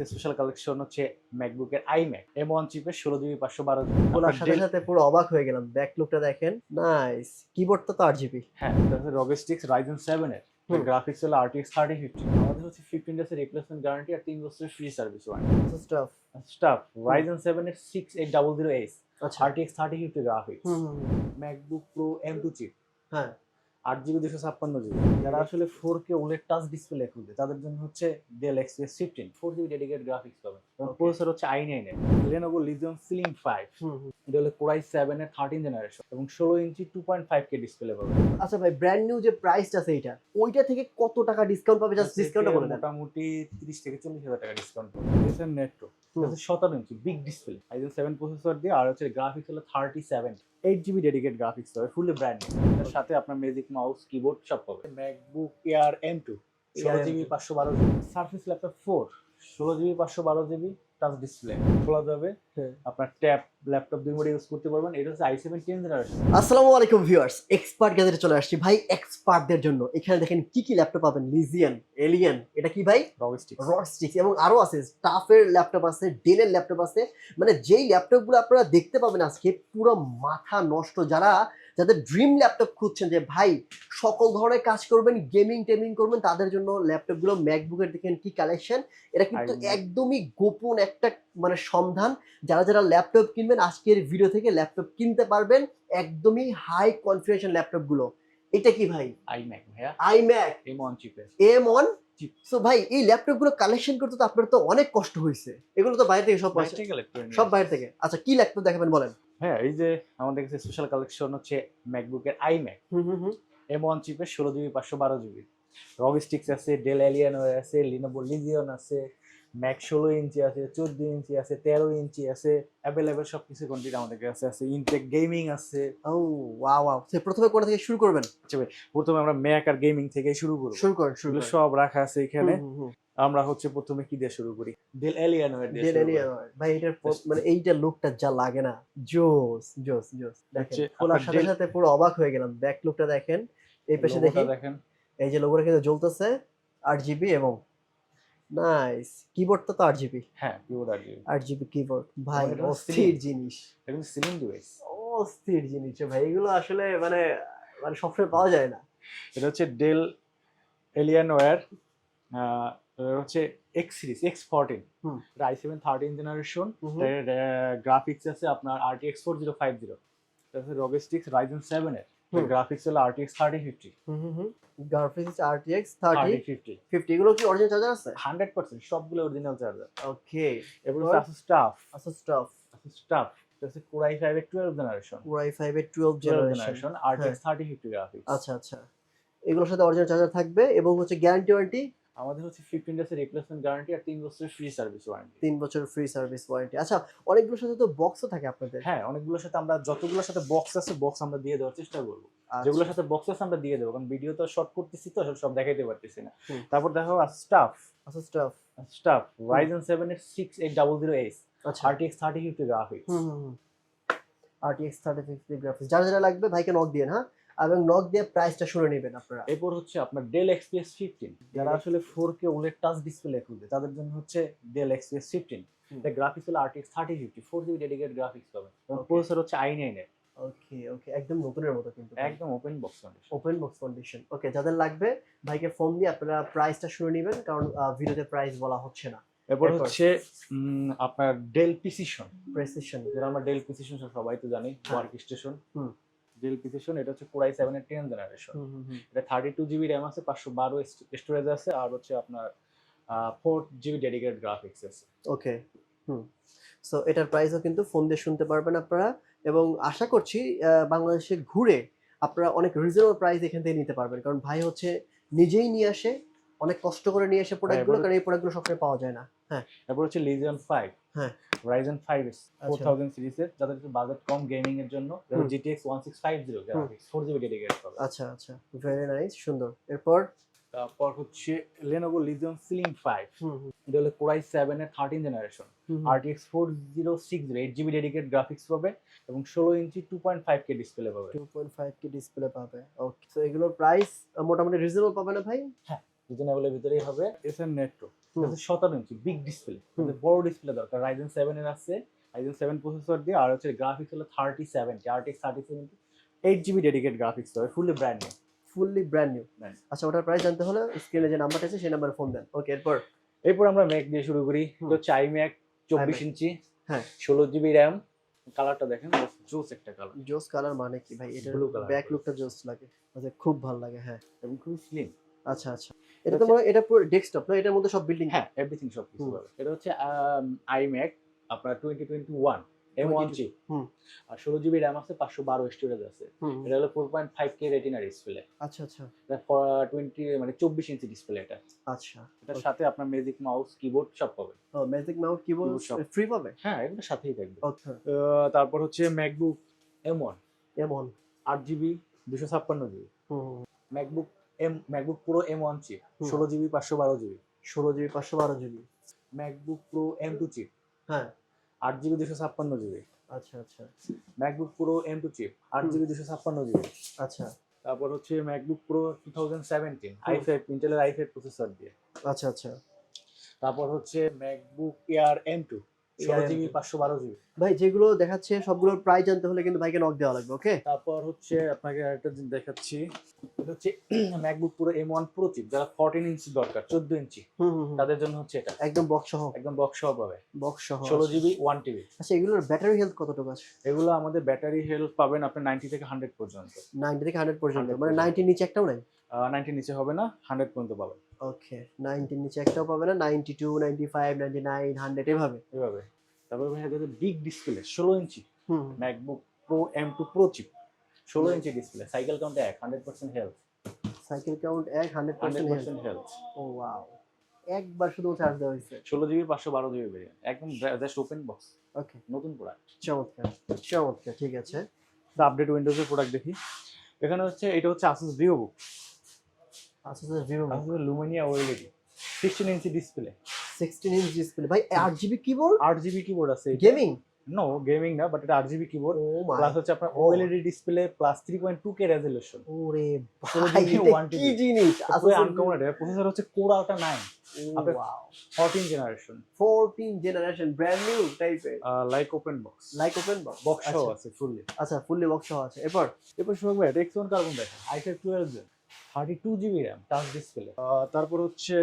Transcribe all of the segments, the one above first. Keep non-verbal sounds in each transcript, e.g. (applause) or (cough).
কাছে special collection হচ্ছে ম্যাকবুকের iMac M one চিপের ষোলো জিবি পাঁচশো বারো খোলার সাথে সাথে পুরো অবাক হয়ে গেলাম। ব্যাক লুকটা দেখেন। নাইস কিবোর্ডটা তো আট জিবি হ্যাঁ রগেস্টিক্স রাইজেন সেভেন এর। গ্রাফিক্স হলো আরটিএক্স থার্টি ফিফটি আমাদের হচ্ছে ফিফটিন ডেসের রিপ্লেসমেন্ট গ্যারান্টি আর তিন বছরের free service warranty stuff stuff Ryzen seven এর সিক্স এইট ডাবল জিরো আচ্ছা। RTX thirty fifty graphics. MacBook Pro M two chip হ্যাঁ। আট জিবি দুশো ছাপ্পান্ন জিবি। যারা আসলে ফোর কে ওলের টাচ ডিসপ্লে খুলবে তাদের জন্য হচ্ছে Dell express fifteen four GB dedicate graphics পাবেন। Okay. প্রসেসর হচ্ছে আই নাইন এর। Lenovo Legion ceiling five. এটা হলো কোরাই সেভেন এর থার্টিন জেনারেশন এবং ষোলো ইঞ্চি two point five K display পাবেন। আচ্ছা ভাই ব্র্যান্ড নিউ যে প্রাইসটা আছে এটা ওইটা থেকে কত টাকা ডিসকাউন্ট পাবে? জাস্ট ডিসকাউন্টটা বলে মোটামুটি তিরিশ থেকে চল্লিশ হাজার টাকা ডিসকাউন্ট পাবেন। এসএম হুম। সতেরো ইঞ্চি বিগ ডিসপ্লে আইজেন সেভেন প্রসেসর দিয়ে আর হচ্ছে গ্রাফিক্স হলো thirty seven eight GB dedicate graphics পাবে ফুলি ব্র্যান্ড এর সাথে আপনার ম্যাজিক মাউস কিবোর্ড সব পাবে ম্যাকবুক এয়ার এম টু ষোলো জিবি M2 পাঁচশো বারো জিবি সার্ফেস ল্যাপটপ ফোর ষোলো জিবি পাঁচশো বারো জিবি টাচ ডিসপ্লে খোলা যাবে। হ্যাঁ। আপনার ট্যাব ল্যাপটপ দুই মোড ইউজ করতে পারবেন। এটা হচ্ছে আই সেভেন টেন জেনারেশন আসসালামু আলাইকুম ভিউয়ার্স এক্সপার্ট গ্যাজেটে চলে আসছি। ভাই এক্সপার্টদের জন্য এখানে দেখেন কি কি ল্যাপটপ পাবেন? লিজিয়ান এলিয়ান এটা কি ভাই? রডস্টিক্স এবং আরও আছে স্টাফের ল্যাপটপ আছে ডেলের ল্যাপটপ আছে। মানে যেই ল্যাপটপগুলো আপনারা দেখতে পাবেন আজকে পুরো মাথা নষ্ট। যারা যাদের ড্রিম ল্যাপটপ খুঁজছেন যে ভাই সকল ধরনের কাজ করবেন গেমিং টেমিং করবেন তাদের জন্য ল্যাপটপগুলো ম্যাকবুকের দেখেন কি কালেকশন এটা কিন্তু একদমই গোপন একটা মানে সন্ধান যারা যারা ল্যাপটপ কিনবেন আজকের ভিডিও থেকে ল্যাপটপ কিনতে পারবেন একদমই হাই কনফিগারেশন ল্যাপটপগুলো এটা কি ভাই? আই ম্যাক ভাইয়া আইম্যাক এম ওয়ান চিপের এম অন. সো ভাই এই ল্যাপটপগুলো কালেকশন করতে তো আপনার তো অনেক কষ্ট হয়েছে। এগুলো তো বাইরে থেকে সব। সব বাইরে থেকে। আচ্ছা কি ল্যাপটপ দেখাবেন বলেন? হ্যাঁ এই যে আমাদের কাছে স্পেশাল কালেকশন হচ্ছে ম্যাকবুকের আই ম্যাক হুম হুম হুম। এম ওয়ান চিপের ষোলো জিবি পাঁচশো বারো জিবি রগস্টিক্স আছে ডেল এলিয়ান আছে লিনোভো লিজিয়ন আছে। ম্যাক ষোলো ইঞ্চি আছে চোদ্দ ইঞ্চি আছে তেরো ইঞ্চি আছে অ্যাভেলেবেল সব কিছু কোয়ান্টিটি আমাদের কাছে আছে। ইনটেক গেমিং আছে। ও ওয়াও ওয়াও সে প্রথমে কোথা থেকে শুরু করবেন? প্রথমে আমরা ম্যাক আর গেমিং থেকে শুরু করব। শুরু করেন শুরু সব রাখা আছে এখানে। আমরা হচ্ছে প্রথমে কি দিয়ে শুরু করি? ডেল এলিয়ান শুরু করি। ভাই এটার মানে এইটা লুকটা যা লাগে না। জোস জোস জোস। দেখেন খোলার সাথে সাথে পুরো অবাক হয়ে গেলাম। ব্যাক লুকটা দেখেন। এই পাশে দেখেন। এই যে লোগোটা কিন্তু জ্বলতেছে আট জিবি এবং নাইস কিবোর্ডটা তো আট জিবি হ্যাঁ কিবোর্ড আর জিবি আট জিবি কিবোর্ড ভাই অস্থির জিনিস। কিন্তু সিলিং ডিভাইস অস্থির জিনিস ভাই এগুলো আসলে মানে মানে সবসময় পাওয়া যায় না। এটা হচ্ছে ডেল এলিয়ান ওয়্যার হচ্ছে X series X fourteen hmm. I seven thirteen generation. Graphics আছে আপনার RTX four zero five zero রগেস্টিক্স Ryzen seven এর। হুম। গ্রাফিক্স হলো RTX 3050 হুম হুম গ্রাফিক্স ফিফটি ফিফটি এগুলো কি অরিজিনাল চার্জার আছে? হান্ড্রেড পার্সেন্ট সবগুলো অরিজিনাল চার্জার ওকে এবার? আছে স্টাফ আছে স্টাফ স্টাফ এটা হচ্ছে কোরাই ফাইভের টুয়েলভ জেনারেশন Core ফাইভ এর twelve twelve generation generation RTX thirty fifty graphics আচ্ছা আচ্ছা। এগুলোর সাথে অরিজিনাল চার্জার থাকবে এবং হচ্ছে গ্যারান্টি ওয়ারেন্টি আমাদের হচ্ছে ফিফটিন ডেসের রিপ্লেসমেন্ট গ্যারান্টি আর তিন বছরের ফ্রি সার্ভিস ওয়ারেন্টি তিন বছর ফ্রি সার্ভিস ওয়ারেন্টি আচ্ছা অনেকগুলোর সাথে তো বক্সও থাকে আপনাদের। হ্যাঁ অনেকগুলোর সাথে আমরা যতগুলোর সাথে বক্স আছে বক্স আমরা দিয়ে দেওয়ার চেষ্টা করব। আচ্ছা। যেগুলোর সাথে বক্স আছে আমরা দিয়ে দেবো। কারণ ভিডিও তো শর্ট করতেছি তো সব- দেখাইতে পারতেছি না। তারপর দেখো স্টাফ আচ্ছা স্টাফ স্টাফ রাইজেন সেভেন এর six eight double zero H আচ্ছা। আরটিএক্স থার্টি ফিফটি গ্রাফিক্স হুম হুম হুম। আরটিএক্স থার্টি ফিফটি গ্রাফিক্স যারা যারা লাগবে ভাইকে নক দিয়ে হ্যাঁ? এবং নক দিয়ে প্রাইসটা শুনে নেবেন আপনারা। এরপর হচ্ছে আপনার ডেল এক্সপিএস ফিফটিন যারা আসলে ফোর কে ওলের টাচ ডিসপ্লে খুলবে তাদের জন্য হচ্ছে ডেল এক্সপিএস ফিফটিন। এটা গ্রাফিক্স হলো RTX thirty fifty four GB dedicate graphics পাবেন. প্রসেসর হচ্ছে আই নাইন ওকে ওকে একদম নতুনের মতো কিন্তু। একদম open box condition open box condition okay যাদের লাগবে ভাইকে ফোন দিয়ে আপনারা প্রাইসটা শুনে নেবেন কারণ ভিডিওতে প্রাইস বলা হচ্ছে না। এরপর? হচ্ছে আপনার ডেল প্রিসিশন প্রেসিশন যেটা আমরা ডেল প্রিসিশন সবাই তো জানি হ্যাঁ। ওয়ার্ক স্টেশন হুম। ডেল প্রিসিশন এটা হচ্ছে কোরাই সেভেন এর টেন জেনারেশন এটা থার্টি টু জিবি র্যাম আছে পাঁচশো বারো স্টোরেজ আছে আর হচ্ছে আপনার ফোর জিবি ডেডিকেটেড গ্রাফিক্স আছে। ওকে হুম। সো এটার প্রাইসও কিন্তু ফোন দিয়ে শুনতে পারবেন আপনারা এবং আশা করছি বাংলাদেশে ঘুরে আপনারা অনেক রিজনেবল প্রাইস এখান থেকে নিতে পারবেন। কারণ ভাই হচ্ছে নিজেই নিয়ে আসে অনেক কষ্ট করে নিয়ে আসে প্রোডাক্টগুলো এবারে- কারণ এই প্রোডাক্টগুলো সবসময় পাওয়া যায় না। হ্যাঁ। তারপর হচ্ছে লিজিয়ন ফাইভ হ্যাঁ। ফোর আচ্ছা। থাউজেন্ড সিরিজের যাদের বাজেট কম গেমিং এর জন্য six five zero graphics four GB dedicated পাবে আচ্ছা আচ্ছা। ভেরি নাইস সুন্দর। এরপর? তারপর হচ্ছে সিলিং ফাইভ হুম হুম। এটা হলো কোরাই সেভেন এর থার্টিন জেনারেশন হুম RTX four zero six zero eight GB dedicate graphics পাবে এবং ষোলো ইঞ্চি two point five K display পাবে। টু পয়েন্ট ফাইভ কি ডিসপ্লে পাবে ওকে এগুলোর প্রাইস মোটামুটি রিজনেবল পাবে না ভাই? রিজনেবলের ভিতরেই হবে। এস এম নেট্রো হুম। সতেরো ইঞ্চি বিগ ডিসপ্লে। বড় ডিসপ্লে দরকার। রাইজেন সেভেন এর আছে। রাইজেন সেভেন প্রসেসর দিয়ে আর হচ্ছে গ্রাফিক্স হলো thirty seventy RTX thirty seventy eight GB dedicate graphics হবে brand new fully brand new আচ্ছা ওটার প্রাইস জানতে হলে স্ক্রিনে যে নাম্বারটা আছে সেই নাম্বারে ফোন দেন। ওকে এরপর? এরপর আমরা ম্যাক দিয়ে শুরু করি। তো চাই ম্যাক চব্বিশ। ইঞ্চি হ্যাঁ। ষোলো জিবি র্যাম কালারটা দেখেন জোস একটা কালার জোস কালার মানে কি ভাই? Blue ব্যাক লুকটা জোস লাগে। আচ্ছা খুব ভালো লাগে হ্যাঁ। এবং খুবই স্লিম আচ্ছা আচ্ছা। এটা তো মনে এটা পুরো ডেস্কটপ না? এটার মধ্যে সব বিল্ডিং হ্যাঁ এভরিথিং সব কিছু এটা হচ্ছে আইম্যাক আপনার twenty twenty one M one 22 chip হুম। আর ষোলো জিবি র্যাম আছে স্টোরেজ আছে। এটা হলো রেটিনা ডিসপ্লে আচ্ছা আচ্ছা। মানে চব্বিশ ইঞ্চি ডিসপ্লে এটা। আচ্ছা। এটার সাথে আপনার ম্যাজিক মাউস কিবোর্ড সব পাবেন। ও ম্যাজিক মাউস কিবোর্ড ফ্রি পাবে? হ্যাঁ এগুলো সাথেই থাকবে। আচ্ছা। তারপর হচ্ছে ম্যাকবুক এম ওয়ান এমন আট জিবি দুশো ছাপ্পান্ন জিবি হুম। MacBook M MacBook Pro M one chip ষোলো জিবি পাঁচশো বারো জিবি ষোলো জিবি পাঁচশো বারো GB MacBook Pro M two chip হ্যাঁ। আট জিবি দুশো ছাপ্পান্ন জিবি আচ্ছা আচ্ছা। MacBook Pro M two chip আট জিবি দুশো ছাপ্পান্ন জিবি আচ্ছা। তারপর হচ্ছে MacBook Pro two thousand seventeen i five ইন্টেলের আই ফাইভ প্রসেসর দিয়ে। আচ্ছা আচ্ছা। তারপর হচ্ছে ম্যাকবুক এয়ার এম টু ষোলো জিবি পাঁচশো বারো জিবি। ভাই যেগুলো দেখাচ্ছে সবগুলোর প্রাইস জানতে হলে কিন্তু ভাইকে নক দেওয়া লাগবে ওকে তারপর হচ্ছে আপনাকে আরেকটা জিনিস দেখাচ্ছি। এটা হচ্ছে MacBook Pro M one Pro chip যারা ফোরটিন ইঞ্চি দরকার চোদ্দ ইঞ্চি। তাদের জন্য হচ্ছে এটা। একদম বক্স সহ। একদম বক্স সহ পাবে। বক্স সহ ষোলো জিবি ওয়ান টিবি আচ্ছা এগুলোর ব্যাটারি হেলথ কতটুকু আছে এগুলো আমাদের ব্যাটারি হেলথ পাবেন আপনি নাইনটি থেকে হান্ড্রেড পর্যন্ত। নাইনটি থেকে হান্ড্রেড পর্যন্ত মানে। নাইনটির নিচে একটাও নাই? নাইনটি নিচে হবে না হান্ড্রেড পর্যন্ত পাবেন ওকে নাইনটির নিচে একটাও পাবে না ninety two ninety five ninety nine hundred এভাবে। এভাবে। তারপর ভাই বিগ ডিসপ্লে ষোলো ইঞ্চি হুম। MacBook Pro M two Pro chip ষোলো ইঞ্চি ডিসপ্লে সাইকেল কাউন্ট এক hundred percent health cycle count এক হান্ড্রেড পার্সেন্ট হেলথ ও ওয়াও একবার শুধু চার্জ দেওয়া হয়েছে। ষোলো জিবি পাঁচশো বারো জিবি ভেরিয়েন্ট একদম জাস্ট ওপেন বক্স ওকে। নতুন প্রোডাক্ট চমৎকার চমৎকার ঠিক আছে। তো আপডেট উইন্ডোজের প্রোডাক্ট দেখি। এখানে হচ্ছে এটা হচ্ছে আসুস ভিভো বুক আচ্ছা ভিভো লুমিনিয়া ওএলইডি সিক্সটিন ইঞ্চি ডিসপ্লে সিক্সটিন ইঞ্চ ডিসপ্লে ভাই আট জিবি কিবোর্ড আট জিবি কিবোর্ড আছে গেমিং নো গেমিং না বাট এটা আট জিবি কিবোর্ড প্লাস হচ্ছে আপনার OLED display plus three point two K resolution ওরে ভাই কি আনকমন এটা প্রসেসর হচ্ছে আপনার- wow fourteen generation 14 generation brand new টাইপের like open box like open box box আছে ফুললি আচ্ছা ফুললি বক্স আছে। এরপর? এরপর শুনুন ভাই এটা কার্বন দেখেন? I five twelve gen thirty two GB RAM touch display তারপর হচ্ছে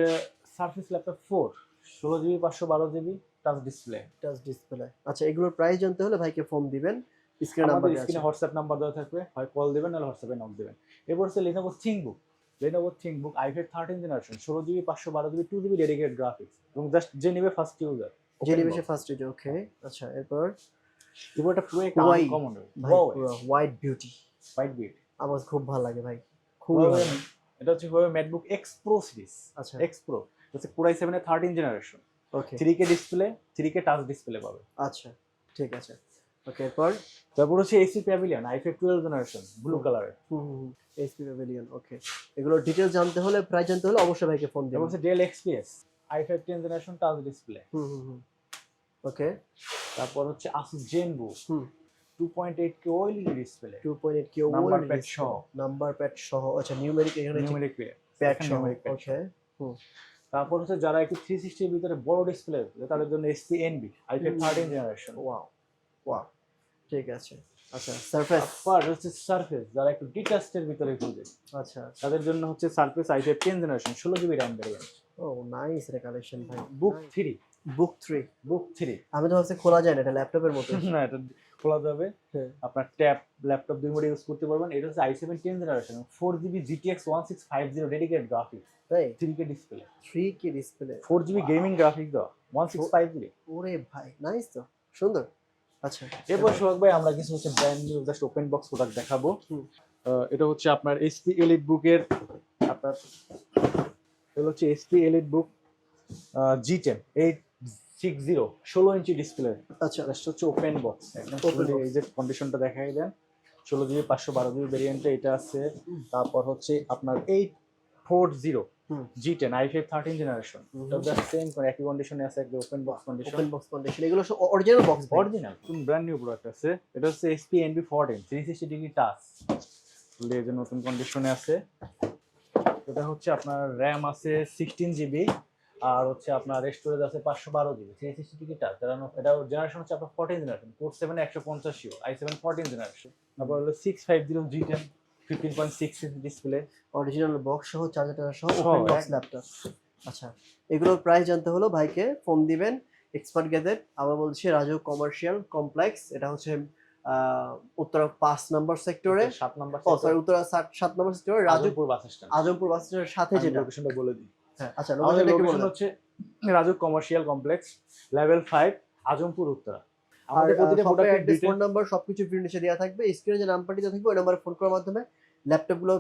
সার্ফেস ল্যাপটপ ফোর ষোলো জিবি পাঁচশো বারো GB touch display touch display আচ্ছা এগুলোর প্রাইস জানতে হলে ভাইকে ফোন দিবেন। স্ক্রিন নাম্বার আছে। স্ক্রিনে হোয়াটসঅ্যাপ নাম্বার দেওয়া থাকবে। হয় কল দেবেন নাহলে হোয়াটসঅ্যাপে নক দেবেন। এরপর হচ্ছে Lenovo ThinkBook Lenovo ThinkBook i five thirteen generation ষোলো জিবি পাঁচশো বারো GB two GB dedicate graphics এবং জাস্ট যে নেবে ফার্স্ট ইউজার জেনিবেশে ফার্স্ট এজ ওকে আচ্ছা এরপর? কিবোর্ডটা পুরো একটা কমন ভাই হোয়াইট বিউটি হোয়াইট বিট আমার খুব ভালো লাগে ভাই। এটা হচ্ছে Huawei MacBook X Pro series আচ্ছা। এক্স প্রো হচ্ছে কোরাই সেভেনের thirteen generation okay three K display three K touch display পাবে। আচ্ছা ঠিক আছে। ওকে এরপর? তারপর হচ্ছে AC Pavilion i five twelve generation blue কালারের এইচপি প্যাভিলিয়ন ওকে এগুলোর ডিটেলস জানতে হলে প্রাইস জানতে হলে অবশ্যই ভাইকে ফোন তারপর দেবেন। হচ্ছে Dell XPS i five ten generation touch display হুম হুম হুম। ওকে তারপর হচ্ছে আসুস জেনবু হুম two point eight K OLED display two point eight K Number pad সহ। নাম্বার প্যাড সহ আচ্ছা নিউমেরিক এখানে নিউমেরিক প্যাড সহ ওকে তারপর হচ্ছে যারা একটু থ্রি সিক্সটির ভিতরে বড় ডিসপ্লে তাদের জন্য এসপি এনবি আই ফাইভ হুম। জেনারেশন ওয়াও ওয়াও ঠিক আছে। আচ্ছা সারফেস হচ্ছে সার্ফেস যারা একটু ডিটাস্টের ভিতরে খুঁজে আচ্ছা তাদের জন্য হচ্ছে Surface i five ten generation ষোলো GB RAM variant oh nice রে কালেকশন ভাই book three book three book three আমি তো ভাবছি খোলা যায় না এটা ল্যাপটপের মতো। (laughs) না এটা খোলা যাবে। হ্যাঁ। আপনার ট্যাব ল্যাপটপ দুই মোড ইউজ করতে পারবেন। এটা হচ্ছে i seven ten generation four GB GTX one six five zero dedicate graphics তাই? Three K display three K display four GB gaming graphics দেওয়া ওয়ান সিক্স ফাইভ জিরো ওরে ভাই nice তো সুন্দর। আচ্ছা। এরপর সোহাগ ভাই আমরা কিছু হচ্ছে brand new just open box product দেখাবো। এটা হচ্ছে আপনার এসপি এলিট বুকের আপনার এটা হচ্ছে HP EliteBook G ten eight six zero ষোলো ইঞ্চি ডিসপ্লে আচ্ছা। জাস্ট হচ্ছে ওপেন বক্স একদম। এই যে কন্ডিশনটা দেখাই দেন। ষোলো জিবি পাঁচশো বারো জিবি ভেরিয়েন্টে এটা আছে। তারপর হচ্ছে আপনার eight four zero. G ten i five thirteen generation. এটা সেম একই কন্ডিশনে আছে একদম open box condition open box condition এগুলো সব অরিজিনাল বক্স অরিজিনাল নতুন ব্র্যান্ড নিউ প্রোডাক্ট আছে? এটা হচ্ছে HP Envy fourteen three sixty degree touch নতুন কন্ডিশনে আছে। এটা হচ্ছে আপনার র্যাম আছে সিক্সটিন জিবি আর হচ্ছে আপনার স্টোরেজ আছে পাঁচশো বারো জিবি থ্রি সিক্সটি টিকিট এটা এটা জেনারেশন হচ্ছে আপনার ফোরটিন জেনারেশন কোর সেভেন একশো পঞ্চাশ U I seven fourteen generation তারপর হলো six five zero G ten fifteen point six display original box সহ চার্জার সহ সহ, ওপেন বক্স ল্যাপটপ আচ্ছা এগুলোর প্রাইস জানতে হলো ভাইকে ফোন দিবেন এক্সপার্ট গ্যাজেট আবার বলছি রাজু কমার্শিয়াল কমপ্লেক্স এটা হচ্ছে উত্তরা পাঁচ নম্বর সেক্টরে সাত নাম্বার সরি উত্তরা সাত নম্বর সেক্টরে Raju Rajupur bus stand Azampur bus স্ট্যান্ডের সাথে যেটা। লোকেশনটা বলে দিই। হ্যাঁ আচ্ছা লোকেশন হচ্ছে Raju commercial complex level five Azampur Uttara. আমাদের প্রতিটা প্রোডাক্টের ফোন নাম্বার সবকিছু ভিডিও নিচে দেওয়া থাকবে। স্ক্রিনে যে নাম্বারটি দেওয়া থাকবে ওই নাম্বারে ফোন করার মাধ্যমে ল্যাপটপগুলো